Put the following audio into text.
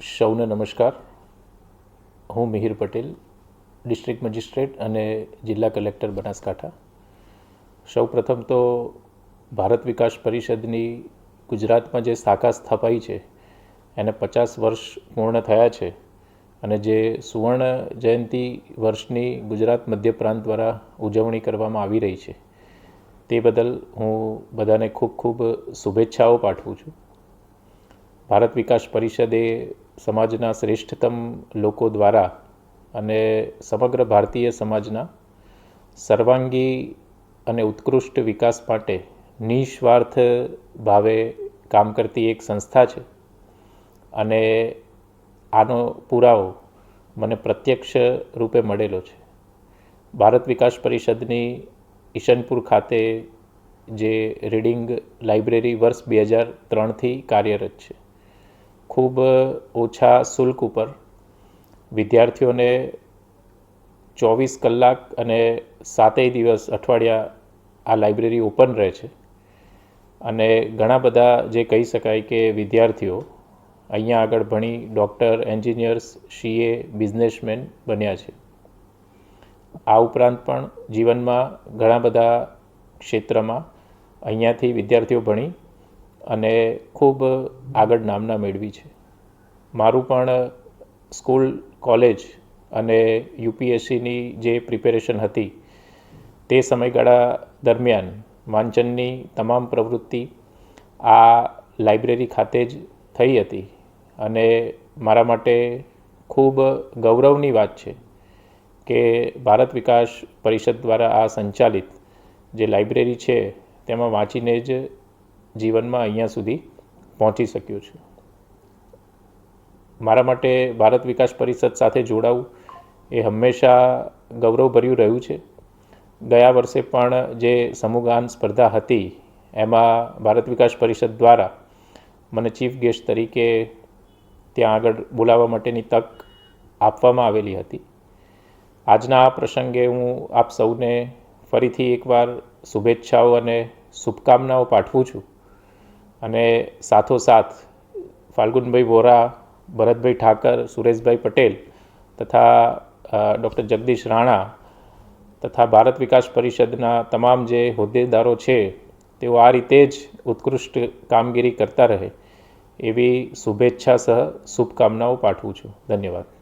સૌને નમસ્કાર. હું મિહિર પટેલ, ડિસ્ટ્રિક્ટ મેજિસ્ટ્રેટ અને જિલ્લા કલેક્ટર બનાસકાંઠા. સૌપ્રથમ તો ભારત વિકાસ પરિષદની ગુજરાતમાં જે શાખા સ્થપાઈ છે, એને પચાસ વર્ષ પૂર્ણ થયા છે અને જે સુવર્ણ જયંતિ વર્ષની ગુજરાત મધ્ય પ્રાંત દ્વારા ઉજવણી કરવામાં આવી રહી છે, તે બદલ હું બધાને ખૂબ ખૂબ શુભેચ્છાઓ પાઠવું છું. ભારત વિકાસ પરિષદ સમાજના શ્રેષ્ઠતમ લોકો દ્વારા અને સમગ્ર ભારતીય સમાજના સર્વાંગી અને ઉત્કૃષ્ટ વિકાસ માટે નિસ્વાર્થ ભાવે કામ કરતી એક સંસ્થા છે. અને આનો પુરાવો મને પ્રત્યક્ષ રૂપે મળેલો છે. ભારત વિકાસ પરિષદની ઈશનપુર ખાતે જે રીડિંગ લાઇબ્રેરી વર્ષ બે હજાર ત્રણથી કાર્યરત છે. ખૂબ ઓછા શુલ્ક ઉપર વિદ્યાર્થીઓને ચોવીસ કલાક અને સાતેય દિવસ અઠવાડિયા આ લાઇબ્રેરી ઓપન રહે છે. અને ઘણા બધા જે કહી શકાય કે વિદ્યાર્થીઓ અહીંયા આગળ ભણી ડૉક્ટર, એન્જિનિયર્સ, સીએ, બિઝનેસમેન બન્યા છે. આ ઉપરાંત પણ જીવનમાં ઘણા બધા ક્ષેત્રમાં અહીંયાથી વિદ્યાર્થીઓ ભણી અને ખૂબ આગળ નામના મેળવી છે. મારું પણ સ્કૂલ, કોલેજ અને યુપીએસસીની જે પ્રિપેરેશન હતી તે સમયગાળા દરમિયાન વાંચનની તમામ પ્રવૃત્તિ આ લાઇબ્રેરી ખાતે જ થઈ હતી અને મારા માટે ખૂબ ગૌરવની વાત છે કે ભારત વિકાસ પરિષદ દ્વારા આ સંચાલિત જે લાઇબ્રેરી છે તેમાં વાંચીને જ જીવનમાં અહીંયા સુધી પહોંચી શક્યો છું. મારા માટે ભારત વિકાસ પરિષદ સાથે જોડાવું એ હંમેશા ગૌરવભર્યું રહ્યું છે. ગયા વર્ષે પણ જે સમૂહગાન સ્પર્ધા હતી, એમાં ભારત વિકાસ પરિષદ દ્વારા મને ચીફ ગેસ્ટ તરીકે ત્યાં આગળ બોલાવવા માટેની તક આપવામાં આવેલી હતી. આજના આ પ્રસંગે હું આપ સૌને ફરીથી એકવાર શુભેચ્છાઓ અને શુભકામનાઓ પાઠવું છું. અને સાથોસાથ ફાલ્ગુનભાઈ વોરા, ભરતભાઈ ઠાકર, સુરેશભાઈ પટેલ તથા ડૉક્ટર જગદીશ રાણા તથા ભારત વિકાસ પરિષદના તમામ જે હોદ્દેદારો છે, તેઓ આ રીતે જ ઉત્કૃષ્ટ કામગીરી કરતા રહે. એવી શુભેચ્છા સહ શુભકામનાઓ પાઠવું છું. ધન્યવાદ.